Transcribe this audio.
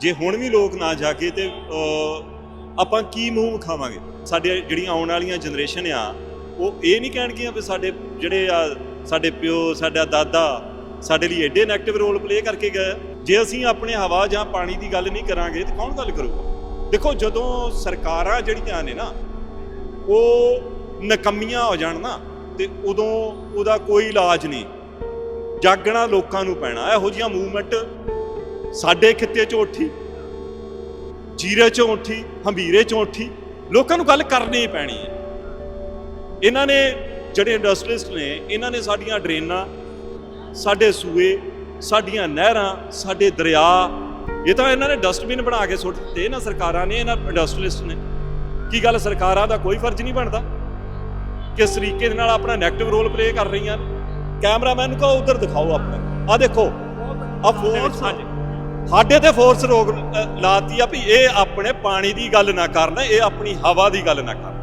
ਜੇ ਹੁਣ ਵੀ ਲੋਕ ਨਾ ਜਾਗੇ ਤੇ ਆਪਾਂ ਕੀ ਮੂੰਹ ਵਿਖਾਵਾਂਗੇ? ਸਾਡੇ ਜਿਹੜੀਆਂ ਆਉਣ ਵਾਲੀਆਂ ਜਨਰੇਸ਼ਨ ਆ, ਉਹ ਇਹ ਨਹੀਂ ਕਹਿਣਗੀਆਂ ਵੀ ਸਾਡੇ ਜਿਹੜੇ ਆ, ਸਾਡੇ ਪਿਓ, ਸਾਡਾ ਦਾਦਾ ਸਾਡੇ ਲਈ ਐਡੇ ਨੈਗੇਟਿਵ ਰੋਲ ਪਲੇ ਕਰਕੇ ਗਏ। ਜੇ ਅਸੀਂ ਆਪਣੇ ਹਵਾ ਜਾਂ ਪਾਣੀ ਦੀ ਗੱਲ ਨਹੀਂ ਕਰਾਂਗੇ ਤੇ ਕੌਣ ਗੱਲ ਕਰੂਗਾ? ਦੇਖੋ, ਜਦੋਂ ਸਰਕਾਰਾਂ ਜਿਹੜੀਆਂ ਨੇ ਨਾ, ਉਹ ਨਕਮੀਆਂ ਹੋ ਜਾਣ ਨਾ, ਤੇ ਉਦੋਂ ਉਹਦਾ ਕੋਈ ਇਲਾਜ ਨਹੀਂ। ਜਾਗਣਾ ਲੋਕਾਂ ਨੂੰ ਪੈਣਾ, ਇਹੋ ਜਿਹੀਆਂ ਮੂਵਮੈਂਟ ਸਾਡੇ ਖਿੱਤੇ 'ਚ ਉੱਠੀ ਜੀਰੇ 'ਚੋਂ ਉੱਠੀ ਹੰਬੀਰੇ 'ਚੋਂ ਉੱਠੀ ਲੋਕਾਂ ਨੂੰ ਗੱਲ ਕਰਨੀ ਪੈਣੀ ਹੈ। ਇਹਨਾਂ ਨੇ ਜਿਹੜੇ ਇੰਡਸਟਰੀਲਿਸਟ ਨੇ ਇਹਨਾਂ ਨੇ ਸਾਡੀਆਂ ਡਰੇਨਾਂ ਸਾਡੇ ਸੂਏ ਸਾਡੀਆਂ ਨਹਿਰਾਂ ਸਾਡੇ ਦਰਿਆ ਇਹ ਤਾਂ ਇਹਨਾਂ ਨੇ ਡਸਟਬਿਨ ਬਣਾ ਕੇ ਸੁੱਟ ਦਿੱਤੇ ਨਾ ਸਰਕਾਰਾਂ ਨੇ ਇਹਨਾਂ ਇੰਡਸਟਰੀਲਿਸਟ ਨੇ। ਕੀ ਗੱਲ ਸਰਕਾਰਾਂ ਦਾ ਕੋਈ ਫਰਜ਼ ਨਹੀਂ ਬਣਦਾ? ਕਿਸ ਤਰੀਕੇ ਦੇ ਨਾਲ ਆਪਣਾ ਨੈਗੇਟਿਵ ਰੋਲ ਪਲੇ ਕਰ ਰਹੀਆਂ ਨੇ? ਕੈਮਰਾਮੈਨ ਨੂੰ ਕਹੋ ਉਧਰ ਦਿਖਾਓ ਆਪਣਾ। ਆ ਦੇਖੋ ਆ ਫੋਰਸ ਸਾਡੇ ਸਾਡੇ ਤੇ ਫੋਰਸ ਰੋਕ ਲਾਤੀ ਆ ਵੀ ਇਹ ਆਪਣੇ ਪਾਣੀ ਦੀ ਗੱਲ ਨਾ ਕਰਨ, ਇਹ ਆਪਣੀ ਹਵਾ ਦੀ ਗੱਲ ਨਾ ਕਰਨ।